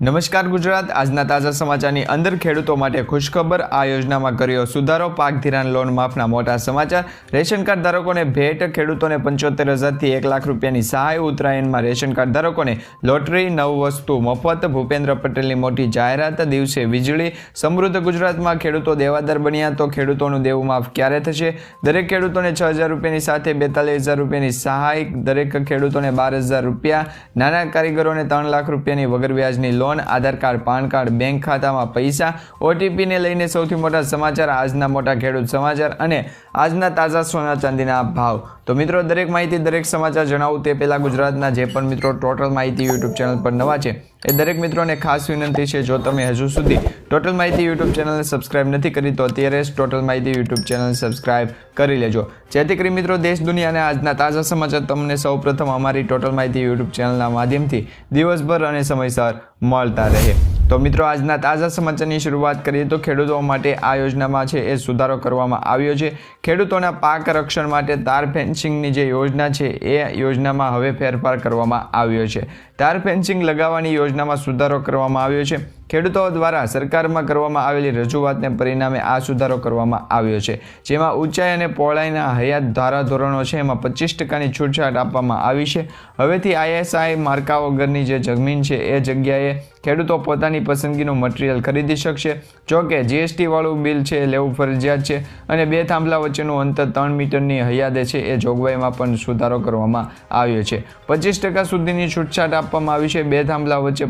નમસ્કાર ગુજરાત. આજના તાજા સમાચારની અંદર ખેડૂતો માટે ખુશખબર. આ યોજનામાં કર્યો સુધારો. પાક ધિરાણ લોન માફના મોટા સમાચાર. રેશન કાર્ડ ધારકોને ભેટ. ખેડૂતોને પંચોતેર હજારથી એક લાખ રૂપિયાની સહાય. ઉત્તરાયણમાં રેશન કાર્ડ ધારકોને લોટરી, નવ વસ્તુ મફત. ભૂપેન્દ્ર પટેલની મોટી જાહેરાત. દિવસે વીજળી. સમૃદ્ધ ગુજરાતમાં ખેડૂતો દેવાદાર બન્યા તો ખેડૂતોનું દેવું માફ ક્યારે થશે? દરેક ખેડૂતોને છ હજાર રૂપિયાની સાથે બેતાલીસ હજાર રૂપિયાની સહાય. દરેક ખેડૂતોને બાર હજાર રૂપિયા. નાના કારીગરોને ત્રણ લાખ રૂપિયાની વગર વ્યાજની loan Aadhaar card, PAN card, bank ખાતામાં પૈસા ઓટીપીને લઈને સૌથી મોટા સમાચાર, આજના મોટા ખેડૂત સમાચાર અને આજના તાજા સોના ચાંદીના ભાવ. તો મિત્રો, દરેક માહિતી, દરેક સમાચાર જણાવું તે પહેલાં ગુજરાતના જે પણ મિત્રો ટોટલ માહિતી યુટ્યુબ ચેનલ પર નવા છે, એ દરેક મિત્રોને ખાસ વિનંતી છે, જો તમે હજુ સુધી ટોટલ માહિતી યુટ્યુબ ચેનલને સબસ્ક્રાઇબ નથી કરી, તો અત્યારે જ ટોટલ માહિતી યુટ્યુબ ચેનલ સબસ્ક્રાઇબ કરી લેજો. જેથી કરી મિત્રો, દેશ દુનિયાના આજના તાજા સમાચાર તમને સૌપ્રથમ અમારી ટોટલ માહિતી યુટ્યુબ ચેનલના માધ્યમથી દિવસભર અને સમયસર મળતા રહે. તો મિત્રો, આજના તાજા સમાચારની શરૂઆત કરીએ તો ખેડૂતો માટે આ યોજનામાં છે એ સુધારો કરવામાં આવ્યો છે. ખેડૂતોના પાક રક્ષણ માટે તાર ફેન્સિંગની જે યોજના છે, એ યોજનામાં હવે ફેરફાર કરવામાં આવ્યો છે. તાર ફેન્સિંગ લગાવવાની યોજનામાં સુધારો કરવામાં આવ્યો છે. ખેડૂતો દ્વારા સરકારમાં કરવામાં આવેલી રજૂઆતને પરિણામે આ સુધારો કરવામાં આવ્યો છે. જેમાં ઊંચાઈ અને પહોળાઈના હયાત ધારાધોરણો છે, એમાં પચીસ ટકાની છૂટછાટ આપવામાં આવી છે. હવેથી આઈએસઆઈ માર્કા વગરની જે જમીન છે, એ જગ્યાએ ખેડૂતો પોતાની પસંદગીનું મટીરિયલ ખરીદી શકશે. જો કે જીએસટી બિલ છે લેવું ફરજિયાત છે અને બે થાંભલા વચ્ચેનું અંતર ત્રણ મીટરની હયાદે છે, એ જોગવાઈમાં પણ સુધારો કરવામાં આવ્યો છે. પચીસ ટકા સુધીની છૂટછાટ આપવામાં આવી છે. બે થાંભલા વચ્ચે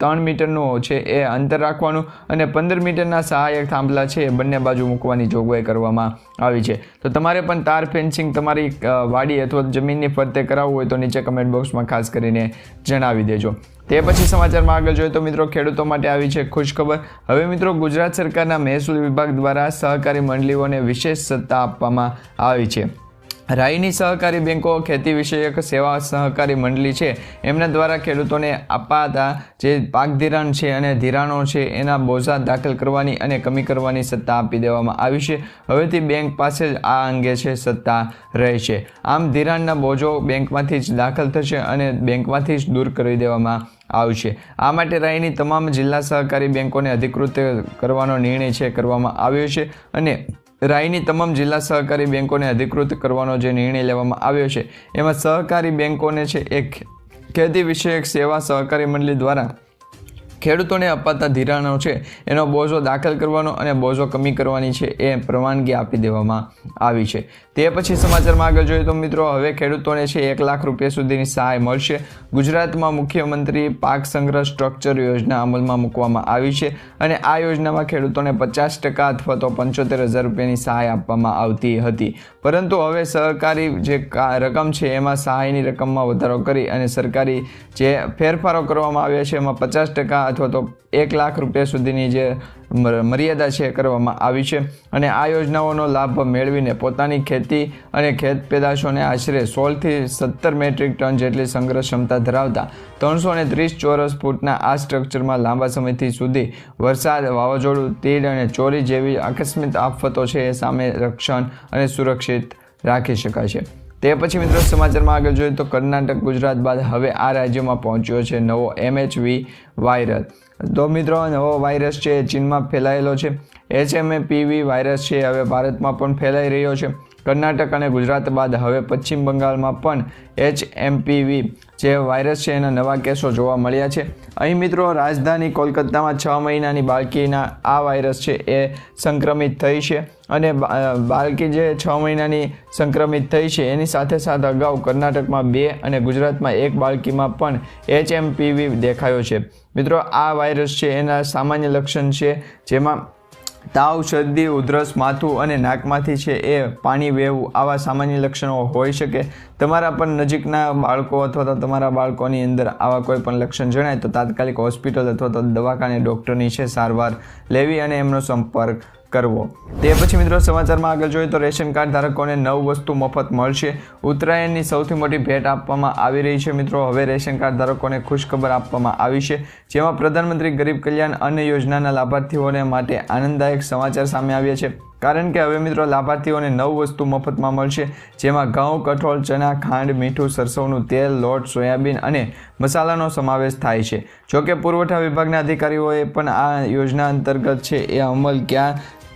ત્રણ મીટરનું છે એ અંતર રાખવાનું અને પંદર મીટરના સહાયક થાંભલા છે એ બંને બાજુ મૂકવાની જોગવાઈ કરવામાં આવી છે. તો તમારે પણ તાર ફેન્સિંગ તમારી વાડી અથવા જમીનની ફરતે કરાવવું હોય તો નીચે કમેન્ટ બોક્સમાં ખાસ કરીને જણાવી દેજો. તે પછી સમાચારમાં આગળ જોઈએ તો મિત્રો ખેડૂતો માટે આવી છે ખુશખબર. હવે મિત્રો ગુજરાત સરકારના મહેસૂલ વિભાગ દ્વારા સહકારી મંડળીઓને વિશેષ સત્તા આપવામાં આવી છે. રાઈની સહકારી બેંકો ખેતી વિષયક સેવા સહકારી મંડળી છે. એમના દ્વારા ખેડૂતોને અપાતા જે પાક ધિરાણ છે અને ધિરાણો છે, એના બોજા દાખલ કરવાની અને કમી કરવાની સત્તા આપી દેવામાં આવી છે. હવેથી બેંક પાસે જ આ અંગે છે સત્તા રહેશે. આમ ધિરાણના બોજો બેંકમાંથી જ દાખલ થશે અને બેંકમાંથી જ દૂર કરી દેવામાં આવશે. આ માટે રાયની તમામ જિલ્લા સહકારી બેંકોને અધિકૃત કરવાનો નિર્ણય છે, કરવામાં આવ્યો છે અને રાયની તમામ જિલ્લા સહકારી બેંકોને અધિકૃત કરવાનો જે નિર્ણય લેવામાં આવ્યો છે, એમાં સહકારી બેન્કોને છે એક ખેતી વિષયક સેવા સહકારી મંડળી દ્વારા ખેડૂતોને અપાતા ધિરાણો છે, એનો બોજો દાખલ કરવાનો અને બોજો કમી કરવાની છે એ પરવાનગી આપી દેવામાં આવી છે. તે પછી સમાચારમાં આગળ જોઈએ તો મિત્રો હવે ખેડૂતોને છે એક લાખ રૂપિયા સુધીની સહાય મળશે. ગુજરાતમાં મુખ્યમંત્રી પાક સંગ્રહ સ્ટ્રક્ચર યોજના અમલમાં મૂકવામાં આવી છે અને આ યોજનામાં ખેડૂતોને પચાસ ટકા અથવા તો પંચોતેર હજાર રૂપિયાની સહાય આપવામાં આવતી હતી. પરંતુ હવે સહકારી જે રકમ છે એમાં સહાયની રકમમાં વધારો કરી અને સરકારી જે ફેરફારો કરવામાં આવ્યા છે, એમાં પચાસ ટકા અથવા તો એક લાખ રૂપિયા સુધીની જે મર- મર્યાદા છે કરવામાં આવી છે. અને આ યોજનાઓનો લાભ મેળવીને પોતાની ખેતી અને ખેત પેદાશોને આશરે સોળથી સત્તર મેટ્રિક ટન જેટલી સંગ્રહ ક્ષમતા ધરાવતા ત્રણસો ને ત્રીસ ચોરસ ફૂટના આ સ્ટ્રક્ચરમાં લાંબા સમયથી સુધી વરસાદ વાવાઝોડું, તીડ અને ચોરી જેવી આકસ્મિક આફતો છે એ સામે રક્ષણ અને સુરક્ષિત રાખી શકાય છે. તે પછી મિત્રો સમાચારમાં આગળ જોઈએ તો કર્ણાટક ગુજરાત બાદ હવે આ રાજ્યમાં પહોંચ્યો છે નવો એમએચવી વાયરસ. તો મિત્રો, નવો વાયરસ છે ચીનમાં ફેલાયેલો છે. એચએમએપીવી વાયરસ છે હવે ભારતમાં પણ ફેલાઈ રહ્યો છે. કર્ણાટક અને ગુજરાત બાદ હવે પશ્ચિમ બંગાળમાં પણ એચ એમપીવી જે વાયરસ છે એના નવા કેસો જોવા મળ્યા છે. અહીં મિત્રો રાજધાની કોલકાતામાં છ મહિનાની બાળકીના આ વાયરસ છે એ સંક્રમિત થઈ છે અને બાળકી જે છ મહિનાની સંક્રમિત થઈ છે એની સાથે સાથે અગાઉ કર્ણાટકમાં બે અને ગુજરાતમાં એક બાળકીમાં પણ એચ એમપીવી દેખાયો છે. મિત્રો આ વાયરસ છે એના સામાન્ય લક્ષણ છે જેમાં તાવ, શરદી, ઉધરસ, માથું અને નાકમાંથી છે એ પાણી વહેવું આવા સામાન્ય લક્ષણો હોઈ શકે. તમારા પણ નજીકના બાળકો અથવા તો તમારા બાળકોની અંદર આવા કોઈ પણ લક્ષણ જણાય તો તાત્કાલિક હોસ્પિટલ અથવા તો દવાખાને ડૉક્ટરની છે સારવાર લેવી અને એમનો સંપર્ક કરવો. તે પછી મિત્રો સમાચારમાં આગળ જોઈએ તો રેશન કાર્ડ ધારકોને નવ વસ્તુ મફત મળશે. ઉત્તરાયણની સૌથી મોટી ભેટ આપવામાં આવી રહી છે મિત્રો. હવે રેશન કાર્ડ ધારકોને ખુશખબર આપવામાં આવી છે, જેમાં પ્રધાનમંત્રી ગરીબ કલ્યાણ અન્ન યોજનાના લાભાર્થીઓને માટે આનંદદાયક સમાચાર સામે આવ્યા છે. કારણ કે હવે મિત્રો લાભાર્થીઓને નવ વસ્તુ મફતમાં મળશે, જેમાં ઘઉં, કઠોળ, ચણા, ખાંડ, મીઠું, સરસવનું તેલ, લોટ, સોયાબીન અને મસાલાનો સમાવેશ થાય છે. જોકે પુરવઠા વિભાગના અધિકારીઓએ પણ આ યોજના અંતર્ગત છે, એ અમલ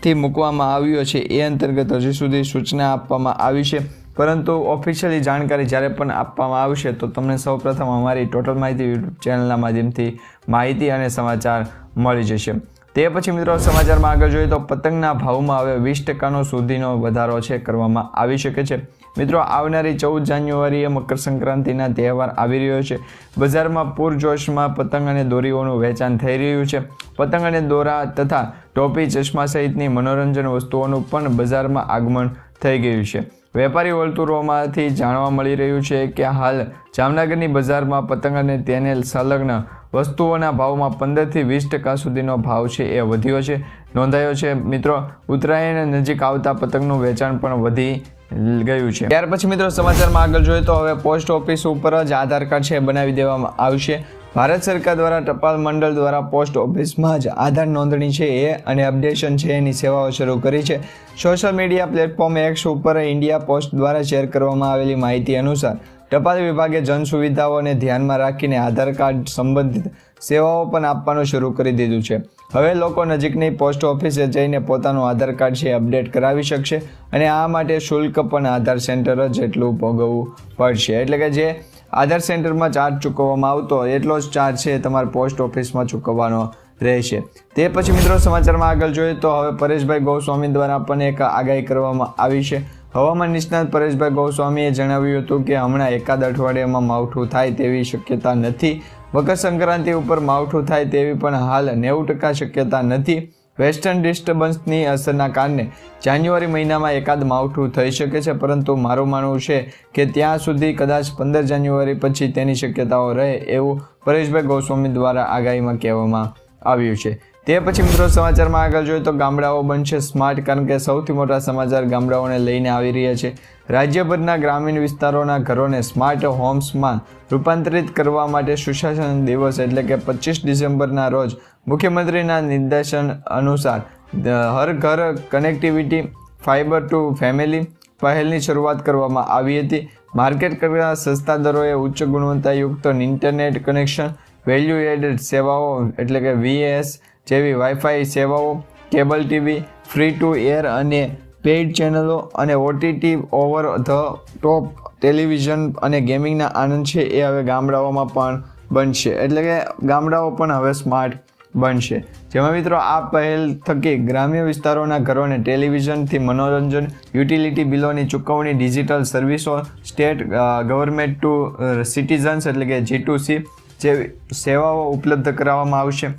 ક્યાંથી મૂકવામાં આવ્યો છે. એ અંતર્ગત હજી સુધી સૂચના આપવામાં આવી છે. પરંતુ ઓફિશિયલી જાણકારી જ્યારે પણ આપવામાં આવશે તો તમને સૌપ્રથમ અમારી ટોટલ માહિતી યુટ્યુબ ચેનલના માધ્યમથી માહિતી અને સમાચાર મળી જશે. તે પછી મિત્રો સમાચારમાં આગળ જોઈએ તો પતંગના ભાવમાં હવે વીસ ટકાનો સુધીનો વધારો છે, કરવામાં આવી શકે છે. મિત્રો, આવનારી ચૌદ જાન્યુઆરીએ મકર સંક્રાંતિના તહેવાર આવી રહ્યો છે. બજારમાં પૂરજોશમાં પતંગ અને દોરીઓનું વેચાણ થઈ રહ્યું છે. પતંગ અને દોરા તથા ટોપી, ચશ્મા સહિતની મનોરંજન વસ્તુઓનું પણ બજારમાં આગમન થઈ ગયું છે. વેપારી વર્તુળોમાંથી જાણવા મળી રહ્યું છે કે હાલ જામનગરની બજારમાં પતંગ અને તેને સંલગ્ન વસ્તુઓના ભાવમાં પંદરથી વીસ ટકા સુધીનો ભાવ છે એ વધ્યો છે. નોંધાયો છે, મિત્રો, ઉત્તરાયણ નજીક આવતા પતંગનું વેચાણ પણ વધી ગયું છે. ત્યાર પછી મિત્રો સમાચારમાં આગળ જોઈએ તો હવે પોસ્ટ ઓફિસ ઉપર જ આધાર કાર્ડ છે બનાવી દેવામાં આવશે. ભારત સરકાર દ્વારા ટપાલ મંડળ દ્વારા પોસ્ટ ઓફિસમાં જ આધાર નોંધણી છે એ અને અપડેશન છે એની સેવાઓ શરૂ કરી છે. સોશિયલ મીડિયા પ્લેટફોર્મ એક્સ ઉપર ઇન્ડિયા પોસ્ટ દ્વારા શેર કરવામાં આવેલી માહિતી અનુસાર ટપાલ વિભાગે જન સુવિધાઓને ધ્યાનમાં રાખીને આધાર કાર્ડ સંબંધિત સેવાઓ પણ આપવાનું શરૂ કરી દીધું છે. હવે લોકો નજીકની પોસ્ટ ઓફિસે જઈને પોતાનું આધાર કાર્ડ છે અપડેટ કરાવી શકશે અને આ માટે શુલ્ક પણ આધાર સેન્ટર જ એટલું ભોગવવું પડશે. એટલે કે જે આધાર સેન્ટરમાં ચાર્જ ચૂકવવામાં આવતો એટલો જ ચાર્જ છે તમારે પોસ્ટ ઓફિસમાં ચૂકવવાનો રહેશે. તે પછી મિત્રો સમાચારમાં આગળ જોઈએ તો હવે પરેશભાઈ ગોસ્વામી દ્વારા પણ એક આગાહી કરવામાં આવી છે. હવામાન નિષ્ણાત પરેશભાઈ ગોસ્વામીએ જણાવ્યું હતું કે હમણાં એકાદ અઠવાડિયામાં માવઠું થાય તેવી શક્યતા નથી. મકર સંક્રાંતિ ઉપર માવઠું થાય તેવી પણ હાલ નેવું ટકા શક્યતા નથી. વેસ્ટર્ન ડિસ્ટર્બન્સની અસરના કારણે જાન્યુઆરી મહિનામાં એકાદ માવઠું થઈ શકે છે, પરંતુ મારું માનવું છે કે ત્યાં સુધી કદાચ પંદર જાન્યુઆરી પછી તેની શક્યતાઓ રહે એવું પરેશભાઈ ગોસ્વામી દ્વારા આગાહીમાં કહેવામાં આવ્યું છે. તે પછી મિત્રો સમાચારમાં આગળ જોઈએ તો ગામડાઓ બનશે સ્માર્ટ, કારણ કે સૌથી મોટા સમાચાર ગામડાઓને લઈને આવી રહ્યા છે. રાજ્યભરના ગ્રામીણ વિસ્તારોના ઘરોને સ્માર્ટ હોમ્સમાં રૂપાંતરિત કરવા માટે સુશાસન દિવસ એટલે કે પચીસ ડિસેમ્બરના રોજ મુખ્યમંત્રીના નિર્દેશન અનુસાર હર ઘર કનેક્ટિવિટી, ફાઇબર ટુ ફેમિલી પહેલની શરૂઆત કરવામાં આવી હતી. માર્કેટ કરતાં સસ્તા દરોએ ઉચ્ચ ગુણવત્તાયુક્ત ઇન્ટરનેટ કનેક્શન વેલ્યુ એડેડ સેવાઓ એટલે કે વીએસ જેવી વાઈફાઈ સેવાઓ cable TV free to air અને પેઇડ ચેનલો અને OTT over the top television અને ગેમિંગના આનંદ છે એ હવે ગામડાઓમાં પણ બનશે. એટલે કે ગામડાઓ પણ હવે સ્માર્ટ બનશે. જેમાં મિત્રો આ પહેલ થકી ગ્રામ્ય વિસ્તારોના ઘરોને ટેલિવિઝનથી મનોરંજન યુટિલિટી બિલોની ચૂકવણી ડિજિટલ સર્વિસો સ્ટેટ ગવર્મેન્ટ ટુ સિટીઝન્સ એટલે કે જી ટુ સી જેવી સેવાઓ ઉપલબ્ધ કરાવવામાં આવશે.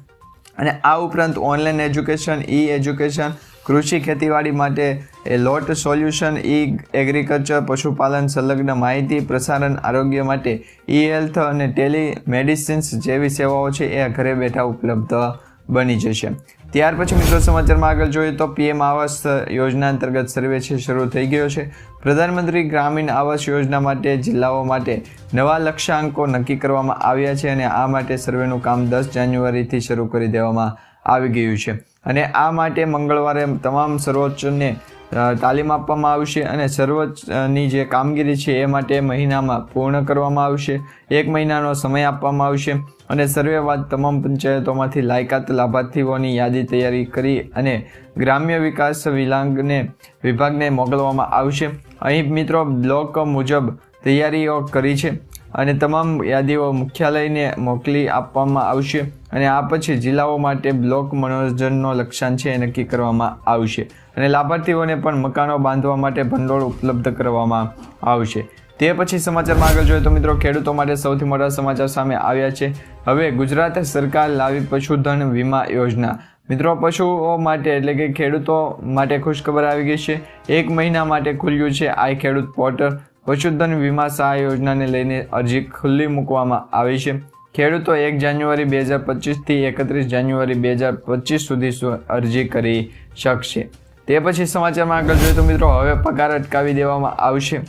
અને આ ઉપરાંત ઓનલાઈન એજ્યુકેશન ઈ એજ્યુકેશન કૃષિ ખેતીવાડી માટે એ લોટ સોલ્યુશન ઈ એગ્રીકલ્ચર પશુપાલન સંલગ્ન માહિતી પ્રસારણ, આરોગ્ય માટે ઈ હેલ્થ અને ટેલી મેડિસિન્સ જેવી સેવાઓ છે એ ઘરે બેઠા ઉપલબ્ધ બની જશે. ત્યાર પછી મિત્રો સમાચારમાં આગળ જોઈએ તો પીએમ આવાસ યોજના અંતર્ગત સર્વે છે, શરૂ થઈ ગયો છે. પ્રધાનમંત્રી ગ્રામીણ આવાસ યોજના માટે જિલ્લાઓ માટે નવા લક્ષ્યાંકો નક્કી કરવામાં આવ્યા છે અને આ માટે સર્વેનું કામ દસ જાન્યુઆરીથી શરૂ કરી દેવામાં આવી ગયું છે. અને આ માટે મંગળવારે તમામ સર્વોચ્ચને તાલીમ આપવામાં આવશે અને સર્વોચ્ચની જે કામગીરી છે એ માટે મહિનામાં પૂર્ણ કરવામાં આવશે એક મહિનાનો સમય આપવામાં આવશે અને સર્વે બાદ તમામ પંચાયતોમાંથી લાયકાત લાભાર્થીઓની યાદી તૈયારી કરી અને ગ્રામ્ય વિકાસ વિલાંગને વિભાગને મોકલવામાં આવશે અહીં મિત્રો બ્લોક મુજબ તૈયારીઓ કરી છે. અને તમામ યાદીઓ મુખ્યાલયને મોકલી આપવામાં આવશે અને આ પછી જિલ્લાઓ માટે બ્લોક મનોરંજનનો લક્ષ્યાંક છે એ નક્કી કરવામાં આવશે અને લાભાર્થીઓને પણ મકાનો બાંધવા માટે ભંડોળ ઉપલબ્ધ કરવામાં આવશે. તે પછી સમાચારમાં આગળ જોઈએ તો મિત્રો ખેડૂતો માટે સૌથી મોટા સમાચાર સામે આવ્યા છે. હવે ગુજરાત સરકાર લાવી પશુધન વીમા યોજના. મિત્રો પશુઓ માટે એટલે કે ખેડૂતો માટે ખુશખબર આવી ગઈ છે. એક મહિના માટે ખુલ્યું છે આ ખેડૂત પોર્ટલ. પશુધન વીમા સહાય યોજનાને લઈને અરજી ખુલ્લી મૂકવામાં આવી છે. ખેડૂતો એક જાન્યુઆરી બે હજાર પચીસથી એકત્રીસ જાન્યુઆરી બે હજાર પચીસ સુધી અરજી કરી શકશે. તે પછી સમાચારમાં આગળ જોઈએ તો મિત્રો, હવે પગાર અટકાવી દેવામાં આવશે.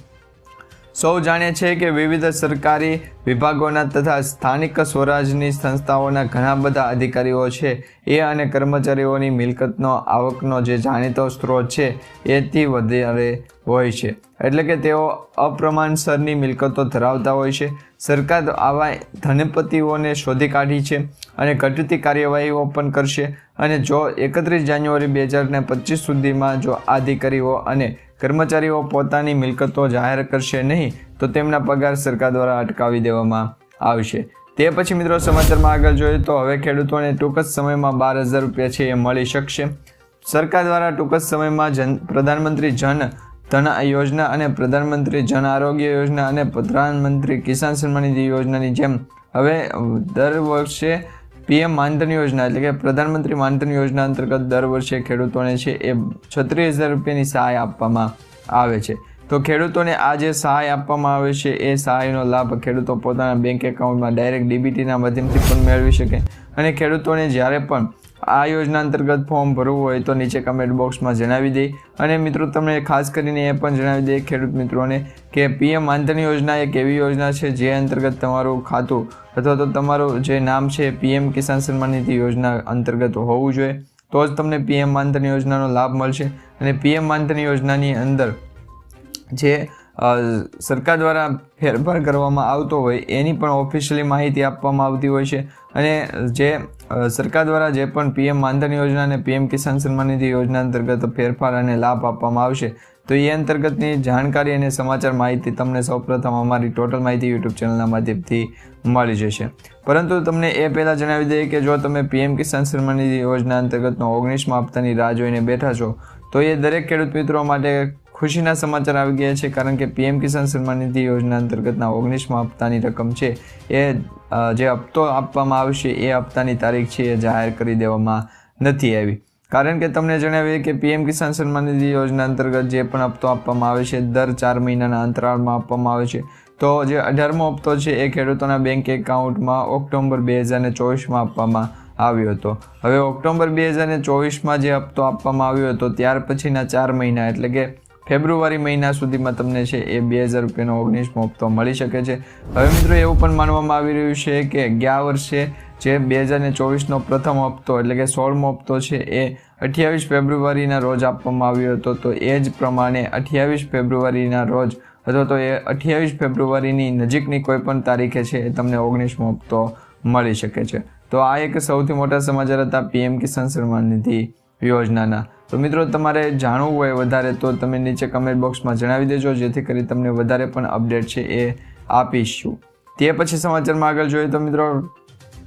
સૌ જાણે છે કે વિવિધ સરકારી વિભાગોના તથા સ્થાનિક સ્વરાજની સંસ્થાઓના ઘણા બધા અધિકારીઓ છે. એ અને કર્મચારીઓની મિલકતનો, આવકનો જે જાણીતો સ્ત્રોત છે, એથી વધારે હોય છે. એટલે કે તેઓ અપ્રમાણસરની મિલકતો ધરાવતા હોય છે. સરકાર આવા ધનપતિઓને શોધી કાઢી છે અને ઘટતી કાર્યવાહીઓ પણ કરશે. અને જો એકત્રીસ જાન્યુઆરી બે હજાર ને પચીસ સુધીમાં જો આ અધિકારીઓ અને કર્મચારીઓ પોતાની મિલકતો જાહેર કરશે નહીં, તો તેમના પગાર સરકાર દ્વારા અટકાવી દેવામાં આવશે. તે પછી મિત્રો સમાચારમાં આગળ જોઈએ તો હવે ખેડૂતોને ટૂંક જ સમયમાં બાર હજાર રૂપિયા છે એ મળી શકશે. સરકાર દ્વારા ટૂંક જ સમયમાં જન, પ્રધાનમંત્રી જન ધન યોજના અને પ્રધાનમંત્રી જન આરોગ્ય યોજના અને પ્રધાનમંત્રી કિસાન સન્માન નિધિ યોજનાની જેમ હવે દર વર્ષે પીએમ માનધન યોજના એટલે કે પ્રધાનમંત્રી માનધન યોજના અંતર્ગત દર વર્ષે ખેડૂતોને છે એ છત્રીસ હજાર રૂપિયાની સહાય આપવામાં આવે છે. તો ખેડૂતોને આ જે સહાય આપવામાં આવે છે, એ સહાયનો લાભ ખેડૂતો પોતાના બેંક એકાઉન્ટમાં ડાયરેક્ટ ડીબીટીના માધ્યમથી પણ મેળવી શકે. અને ખેડૂતોને જ્યારે પણ આ યોજના અંતર્ગત ફોર્મ ભરવું હોય તો નીચે કમેન્ટ બોક્સમાં જણાવી દઈ અને મિત્રો, તમને ખાસ કરીને એ પણ જણાવી દઈએ ખેડૂત મિત્રોને, કે પીએમ માનધન યોજના એક એવી યોજના છે જે અંતર્ગત તમારું ખાતું અથવા તો તમારું જે નામ છે, પીએમ કિસાન સન્માન નિધિ યોજના અંતર્ગત હોવું જોઈએ. તો જ તમને પીએમ માનધન યોજનાનો લાભ મળશે. અને પીએમ માનધન યોજનાની અંદર જે સરકાર દ્વારા ફેરફાર કરવામાં આવતો હોય એની પણ ઓફિશિયલી માહિતી આપવામાં આવતી હોય છે. અને જે સરકાર દ્વારા જે પણ પીએમ માનધન યોજના અને પીએમ કિસાન સન્માન નિધિ યોજના અંતર્ગત ફેરફાર અને લાભ આપવામાં આવશે, તો એ અંતર્ગતની જાણકારી અને સમાચાર માહિતી તમને સૌપ્રથમ અમારી ટોટલ માહિતી યુટ્યુબ ચેનલના માધ્યમથી મળી જશે. પરંતુ તમને એ પહેલાં જણાવી દઈએ કે જો તમે પીએમ કિસાન સન્માન નિધિ યોજના અંતર્ગતનો ઓગણીસમાં હપ્તાની રાહ જોઈને બેઠા છો, તો એ દરેક ખેડૂત મિત્રો માટે ખુશીના સમાચાર આવી ગયા છે કારણ કે પીએમ કિસાન સન્માન નિધિ યોજના અંતર્ગતના ઓગણીસમાં હપ્તાની રકમ છે એ જે હપ્તો આપવામાં આવશે એ હપ્તાની તારીખ છે એ જાહેર કરી દેવામાં નથી આવી. કારણ કે તમને જણાવીએ કે પીએમ કિસાન સન્માન નિધિ યોજના અંતર્ગત જે પણ હપ્તો આપવામાં આવે છે, દર ચાર મહિનાના અંતરાળમાં આપવામાં આવે છે. તો જે અઢારમો હપ્તો છે એ ખેડૂતોના બેંક એકાઉન્ટમાં ઓક્ટોબર બે હજાર ને ચોવીસમાં આપવામાં આવ્યો હતો. હવે ઓક્ટોબર બે હજાર ને ચોવીસમાં જે હપ્તો આપવામાં આવ્યો હતો, ત્યાર પછીના ચાર મહિના એટલે કે ફેબ્રુઆરી મહિના સુધીમાં તમને છે એ બે હજાર રૂપિયાનો ઓગણીસમો હપ્તો મળી શકે છે. હવે મિત્રો એવું પણ માનવામાં આવી રહ્યું છે કે ગયા વર્ષે જે બે હજાર ને ચોવીસનો પ્રથમ હપ્તો એટલે કે સોળમો હપ્તો છે એ અઠ્યાવીસ ફેબ્રુઆરીના રોજ આપવામાં આવ્યો હતો, તો એ જ પ્રમાણે અઠ્યાવીસ ફેબ્રુઆરીના રોજ અથવા તો એ અઠ્યાવીસ ફેબ્રુઆરીની નજીકની કોઈ પણ તારીખે છે એ તમને ઓગણીસમો હપ્તો મળી શકે છે. તો આ એક સૌથી મોટા સમાચાર હતા પીએમ કિસાન સન્માન નિધિ યોજનાના. તો મિત્રો, તમારે જાણવું હોય વધારે તો તમે નીચે કમેન્ટ બોક્સમાં જણાવી દેજો, જેથી કરી તમને વધારે પણ અપડેટ છે એ આપીશું. તે પછી સમાચારમાં આગળ જોઈએ તો મિત્રો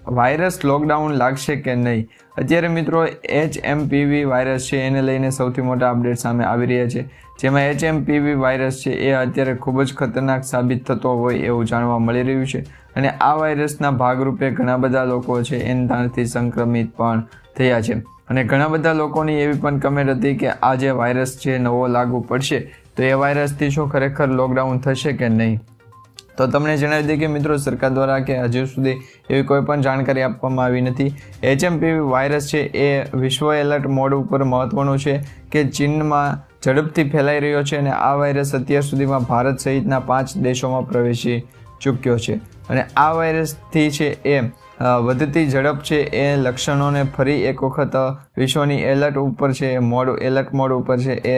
વાયરસ લોકડાઉન લાગશે કે નહીં? અત્યારે મિત્રો એચ એમપીવી વાયરસ છે, એને લઈને સૌથી મોટા અપડેટ સામે આવી રહ્યા છે. જેમાં એચ એમપીવી વાયરસ છે, એ અત્યારે ખૂબ જ ખતરનાક સાબિત થતો હોય એવું જાણવા મળી રહ્યું છે. અને આ વાયરસના ભાગરૂપે ઘણા બધા લોકો છે એનાથી સંક્રમિત પણ થયા છે. અને ઘણા બધા લોકોની એવી પણ કમેન્ટ હતી કે આ જે વાયરસ છે નવો લાગુ પડશે તો એ વાયરસથી શું ખરેખર લોકડાઉન થશે કે નહીં? તો તમને જણાવી દઈએ કે મિત્રો સરકાર દ્વારા કે હજુ સુધી એવી કોઈ પણ જાણકારી આપવામાં આવી નથી. એચએમપીવી વાયરસ છે એ વિશ્વ એલર્ટ મોડ ઉપર મહત્વનું છે કે ચીનમાં ઝડપથી ફેલાઈ રહ્યો છે અને આ વાયરસ અત્યાર સુધીમાં ભારત સહિતના પાંચ દેશોમાં પ્રવેશી ચૂક્યો છે. અને આ વાયરસથી છે એ અ, વધતી ઝડપ છે એ લક્ષણોને ફરી એક વખત વિશ્વની એલર્ટ ઉપર છે, મોડ, એલર્ટ મોડ ઉપર છે એ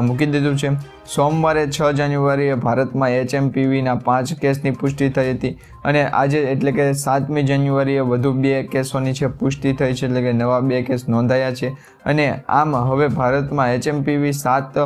મૂકી દીધું છે. સોમવારે છ જાન્યુઆરીએ ભારતમાં એચએમપીવીના પાંચ કેસની પુષ્ટિ થઈ હતી અને આજે એટલે કે સાતમી જાન્યુઆરીએ વધુ બે કેસોની છે પુષ્ટિ થઈ છે, એટલે કે નવા બે કેસ નોંધાયા છે. અને આમ હવે ભારતમાં એચએમપીવી સાત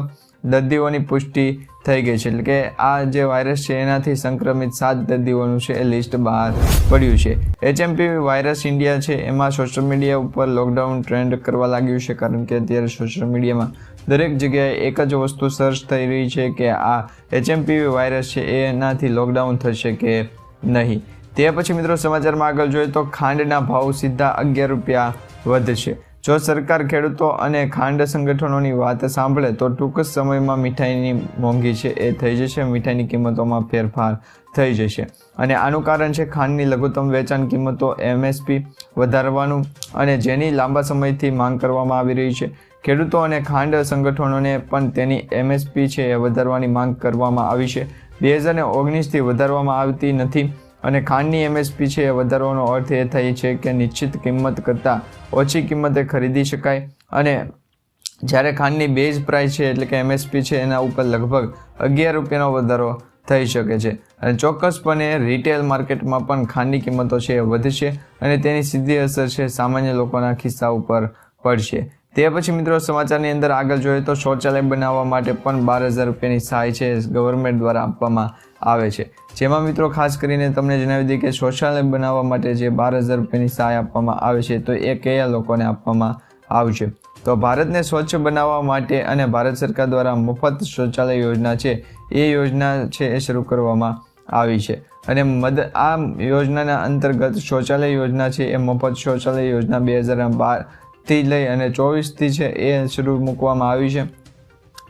દર્દીઓની પુષ્ટિ થઈ ગઈ છે. એટલે કે આ જે વાયરસ છે, એનાથી સંક્રમિત સાત દર્દીઓનું છે એ લિસ્ટ બહાર પડ્યું છે. એચએમપીવી વાયરસ ઇન્ડિયા છે, એમાં સોશિયલ મીડિયા ઉપર લોકડાઉન ટ્રેન્ડ કરવા લાગ્યું છે, કારણ કે અત્યારે સોશિયલ મીડિયામાં દરેક જગ્યાએ એક જ વસ્તુ સર્ચ થઈ રહી છે કે આ એચએમપીવી વાયરસ છે એનાથી લોકડાઉન થશે કે નહીં. તે પછી મિત્રો સમાચારમાં આગળ જોઈએ તો ખાંડના ભાવ સીધા અગિયાર રૂપિયા વધશે. જો સરકાર ખેડૂતો અને ખાંડ સંગઠનોની વાત સાંભળે તો ટૂંક સમયમાં મીઠાઈની મોંઘી છે એ થઈ જશે, મીઠાઈની કિંમતોમાં ફેરફાર થઈ જશે. અને આનું કારણ છે ખાંડની લઘુત્તમ વેચાણ કિંમતો એમએસપી વધારવાનું અને જેની લાંબા સમયથી માંગ કરવામાં આવી રહી છે. ખેડૂતો અને ખાંડ સંગઠનોને પણ તેની એમએસપી છે એ વધારવાની માંગ કરવામાં આવી છે. બે હજાર ઓગણીસથી વધારવામાં આવતી નથી. અને ખાંડની એમએસપી છે એ વધારવાનો અર્થ એ થાય છે કે નિશ્ચિત કિંમત કરતાં ઓછી કિંમતે ખરીદી શકાય. અને જ્યારે ખાંડની બેઝ પ્રાઇસ છે એટલે કે એમએસપી છે એના ઉપર લગભગ અગિયાર રૂપિયાનો વધારો થઈ શકે છે. અને ચોક્કસપણે રિટેલ માર્કેટમાં પણ ખાંડની કિંમતો છે એ વધશે અને તેની સીધી અસર છે સામાન્ય લોકોના ખિસ્સા ઉપર પડશે. તે પછી મિત્રો સમાચારની અંદર આગળ જોઈએ તો શૌચાલય બનાવવા માટે પણ બાર હજાર રૂપિયાની સહાય છે ગવર્મેન્ટ દ્વારા આપવામાં આવે છે. જેમાં મિત્રો ખાસ કરીને તમને જણાવી દઈએ કે શૌચાલય બનાવવા માટે જે બાર હજાર રૂપિયાની સહાય આપવામાં આવે છે તો એ કયા લોકોને આપવામાં આવશે? તો ભારતને સ્વચ્છ બનાવવા માટે અને ભારત સરકાર દ્વારા મફત શૌચાલય યોજના છે, એ યોજના છે એ શરૂ કરવામાં આવી છે. અને મદ, આ યોજનાના અંતર્ગત શૌચાલય યોજના છે એ મફત શૌચાલય યોજના બે હજાર બારથી લઈ અને ચોવીસથી છે એ શરૂ મૂકવામાં આવી છે.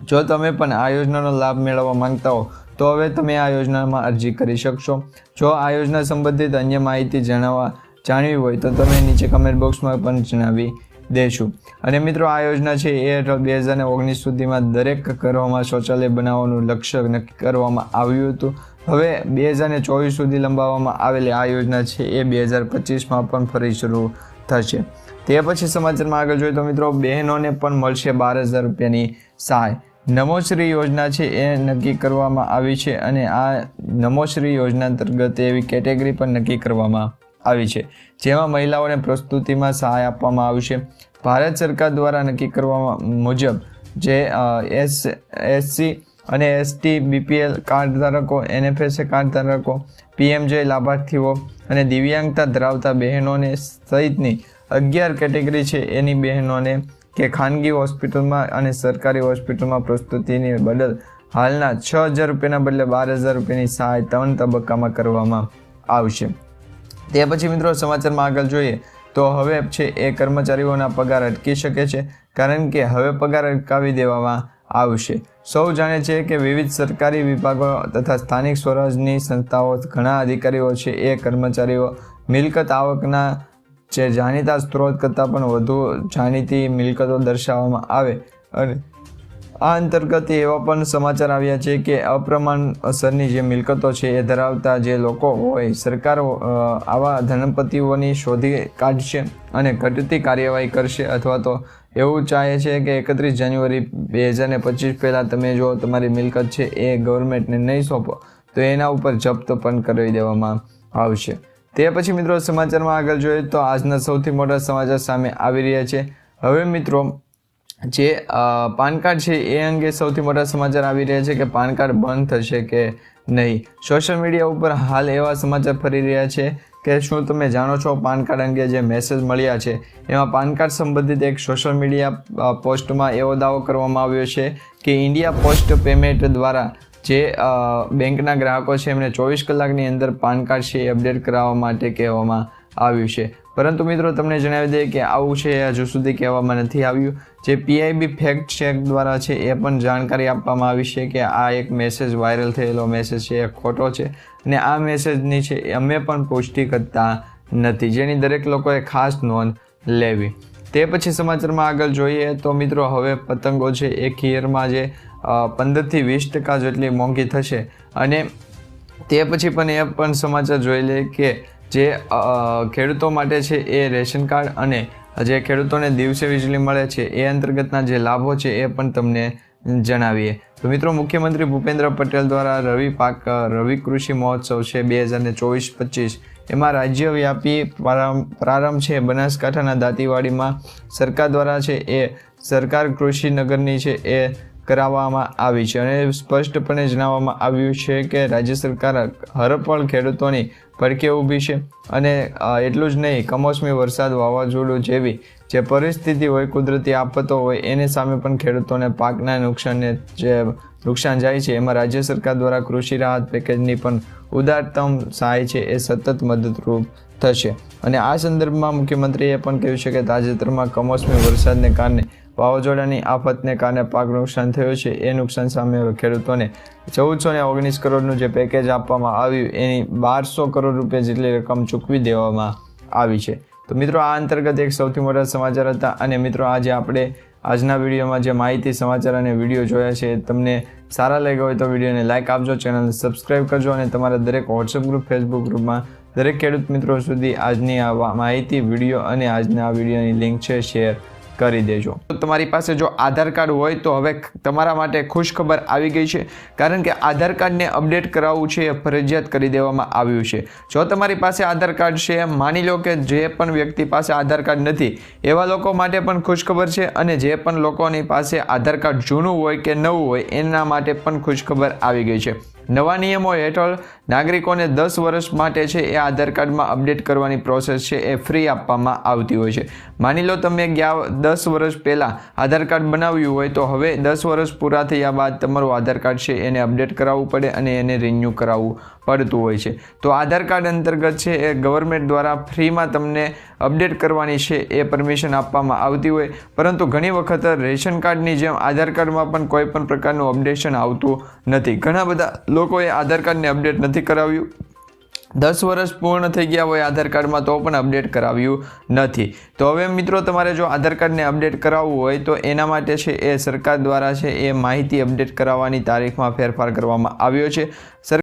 જો તમે પણ આ યોજનાનો લાભ મેળવવા માંગતા હો, તો હવે તમે આ યોજનામાં અરજી કરી શકશો. જો આ યોજના સંબંધિત અન્ય માહિતી જણાવવા જાણવી હોય, તો તમે નીચે કમેન્ટ બોક્સમાં પણ જણાવી દેશું. અને મિત્રો, આ યોજના છે એ હેઠળ બે હજાર ઓગણીસ સુધીમાં દરેક ઘરોમાં શૌચાલય બનાવવાનું લક્ષ્ય નક્કી કરવામાં આવ્યું હતું. હવે બે હજાર ચોવીસ સુધી લંબાવવામાં આવેલી આ યોજના છે એ બે હજાર પચીસમાં પણ ફરી શરૂ થશે. તે પછી સમાચારમાં આગળ જોઈએ તો મિત્રો બહેનોને પણ મળશે બાર હજાર રૂપિયાની સહાય. નમોશ્રી યોજના છે એ નક્કી કરવામાં આવી છે અને આ નમોશ્રી યોજના અંતર્ગત એવી કેટેગરી પણ નક્કી કરવામાં આવી છે, જેમાં મહિલાઓને પ્રસ્તુતિમાં સહાય આપવામાં આવશે ભારત સરકાર દ્વારા નક્કી કરવામાં મુજબ જે એસ, એસસી અને એસટી બીપીએલ કાર્ડ ધારકો એનએફએસએ કાર્ડ ધારકો પીએમજે લાભાર્થીઓ અને દિવ્યાંગતા ધરાવતા બહેનોને સહિતની અગિયાર કેટેગરી છે. એની બહેનોને કે ખાનગી હોસ્પિટલમાં અને સરકારી હોસ્પિટલમાં પ્રસ્તુતિની બદલ હાલના છ હજાર રૂપિયાના બદલે બાર હજાર રૂપિયાની સહાય ત્રણ તબક્કામાં કરવામાં આવશે. તે પછી મિત્રો સમાચારમાં આગળ જોઈએ તો હવે છે એ કર્મચારીઓના પગાર અટકી શકે છે. કારણ કે હવે પગાર અટકાવી દેવામાં આવશે. સૌ જાણે છે કે વિવિધ સરકારી વિભાગો તથા સ્થાનિક સ્વરાજની સંસ્થાઓ ઘણા અધિકારીઓ છે, એ કર્મચારીઓ. મિલકત આવકના જે જાણીતા સ્ત્રોત કરતાં પણ વધુ જાણીતી મિલકતો દર્શાવવામાં આવે. અને આ અંતર્ગત એવા પણ સમાચાર આવ્યા છે કે અપ્રમાણ અસરની જે મિલકતો છે એ ધરાવતા જે લોકો હોય, સરકાર આવા ધનપતિઓની શોધી કાઢશે અને ઘટતી કાર્યવાહી કરશે અથવા તો એવું ચાહે છે કે એકત્રીસ જાન્યુઆરી બે હજાર ને પચીસ પહેલાં તમે જો તમારી મિલકત છે એ ગવર્મેન્ટને નહીં સોંપો, તો એના ઉપર જપ્ત પણ કરી દેવામાં આવશે. તે પછી મિત્રો સમાચારમાં આગળ જોઈએ તો આજના સૌથી મોટા સમાચાર સામે આવી રહ્યા છે. હવે મિત્રો, જે પાન કાર્ડ છે એ અંગે સૌથી મોટા સમાચાર આવી રહ્યા છે કે પાન કાર્ડ બંધ થશે કે નહીં? સોશિયલ મીડિયા ઉપર હાલ એવા સમાચાર ફરી રહ્યા છે કે શું તમે જાણો છો પાન કાર્ડ અંગે જે મેસેજ મળ્યા છે? એમાં પાન કાર્ડ સંબંધિત એક સોશિયલ મીડિયા પોસ્ટમાં એવો દાવો કરવામાં આવ્યો છે કે ઇન્ડિયા પોસ્ટ પેમેન્ટ દ્વારા જે બેંકના ગ્રાહકો છે એમને ચોવીસ કલાકની અંદર પાન કાર્ડ છે એ અપડેટ કરાવવા માટે કહેવામાં આવ્યું છે. પરંતુ મિત્રો, તમને જણાવી દઈએ કે આવું છે, હજુ સુધી કહેવામાં નથી આવ્યું. જે પીઆઈબી ફેક્ટ ચેક દ્વારા છે, એ પણ જાણકારી આપવામાં આવી છે કે આ એક મેસેજ વાયરલ થયેલો મેસેજ છે એ ખોટો છે. અને આ મેસેજની છે, અમે પણ પુષ્ટિ કરતા નથી. જેની દરેક લોકોએ ખાસ નોંધ લેવી. તે પછી સમાચારમાં આગળ જોઈએ તો મિત્રો, હવે પતંગો છે એ ખીરમાં જે પંદરથી વીસ ટકા જેટલી મોંઘી થશે. અને તે પછી પણ એ પણ સમાચાર જોઈ લે કે જે ખેડૂતો માટે છે એ રેશન કાર્ડ અને જે ખેડૂતોને દિવસે વીજળી મળે છે એ અંતર્ગતના જે લાભો છે એ પણ તમને જણાવીએ. તો મિત્રો, મુખ્યમંત્રી ભૂપેન્દ્ર પટેલ દ્વારા રવિ પાક, રવિ કૃષિ મહોત્સવ છે બે હજાર ચોવીસ પચીસ. એમાં રાજ્યવ્યાપી પ્રારંભ છે. બનાસકાંઠાના દાંતીવાડીમાં સરકાર દ્વારા છે એ, સરકાર કૃષિ નગરની છે એ કરાવવામાં આવી છે અને સ્પષ્ટપણે જણાવવામાં આવ્યું છે કે રાજ્ય સરકાર હરપળ ખેડૂતોની પડકે ઊભી છે અને એટલું જ નહીં, કમોસમી વરસાદ વાવાઝોડું જેવી જે પરિસ્થિતિ હોય, કુદરતી આફતો હોય, એની સામે પણ ખેડૂતોને પાકના નુકસાનને જે નુકસાન જાય છે, એમાં રાજ્ય સરકાર દ્વારા કૃષિ રાહત પેકેજની પણ ઉદારતમ સહાય છે, એ સતત મદદરૂપ થશે. અને આ સંદર્ભમાં મુખ્યમંત્રીએ પણ કહ્યું છે કે તાજેતરમાં કમોસમી વરસાદને કારણે વાવાઝોડાની આફતને કારણે પાક નુકસાન થયું છે. એ નુકસાન સામે ખેડૂતોને ચૌદસો ને ઓગણીસ કરોડનું જે પેકેજ આપવામાં આવ્યું, એની બારસો કરોડ રૂપિયા જેટલી રકમ ચૂકવી દેવામાં આવી છે. તો મિત્રો, આ અંતર્ગત એક સૌથી મોટા સમાચાર હતા અને મિત્રો, આજે આપણે આજના વિડીયોમાં જે માહિતી, સમાચાર અને વીડિયો જોયા છે તમને સારા લાગ્યા હોય તો વિડીયોને લાઇક આપજો, ચેનલને સબસ્ક્રાઇબ કરજો અને તમારા દરેક વોટ્સઅપ ગ્રુપ ફેસબુક ગ્રુપમાં દરેક ખેડૂત મિત્રો સુધી આજની આ માહિતી, વીડિયો અને આજના આ વિડીયોની લિંક છે શેર કરી દેજો. તો તમારી પાસે જો આધાર કાર્ડ હોય તો હવે તમારા માટે ખુશ ખબર આવી ગઈ છે. કારણ કે આધાર કાર્ડને અપડેટ કરાવવું છે એ ફરજિયાત કરી દેવામાં આવ્યું છે. જો તમારી પાસે આધાર કાર્ડ છે, માની લો કે જે પણ વ્યક્તિ પાસે આધાર કાર્ડ નથી, એવા લોકો માટે પણ ખુશખબર છે અને જે પણ લોકોની પાસે આધાર કાર્ડ જૂનું હોય કે નવું હોય, એના માટે પણ ખુશખબર આવી ગઈ છે. નવા નિયમો હેઠળ નાગરિકોને દસ વર્ષ માટે છે એ આધાર કાર્ડમાં અપડેટ કરવાની પ્રોસેસ છે એ ફ્રી આપવામાં આવતી હોય છે. માની લો તમે ગયા દસ વર્ષ પહેલાં આધાર કાર્ડ બનાવ્યું હોય તો હવે દસ વર્ષ પૂરા થયા બાદ તમારું આધાર કાર્ડ છે એને અપડેટ કરાવવું પડે અને એને રિન્યૂ કરાવવું પડતું હોય છે. તો આધાર કાર્ડ અંતર્ગત છે એ ગવર્મેન્ટ દ્વારા ફ્રીમાં તમને અપડેટ કરવાની છે એ પરમિશન આપવામાં આવતી હોય. પરંતુ ઘણી વખત રેશન કાર્ડની જેમ આધાર કાર્ડમાં પણ કોઈ પણ પ્રકારનું અપડેશન આવતું નથી. ઘણા બધા લોકોએ આધાર કાર્ડને અપડેટ નથી કરાવ્યું. દસ વર્ષ પૂર્ણ થઈ ગયા હોય આધાર કાર્ડમાં તો પણ અપડેટ કરાવ્યું નથી. તો હવે મિત્રો તમારે જો આધાર કાર્ડને અપડેટ કરાવવું હોય તો એના માટે છે એ સરકાર દ્વારા છે એ માહિતી અપડેટ કરાવવાની તારીખમાં ફેરફાર કરવામાં આવ્યો છે.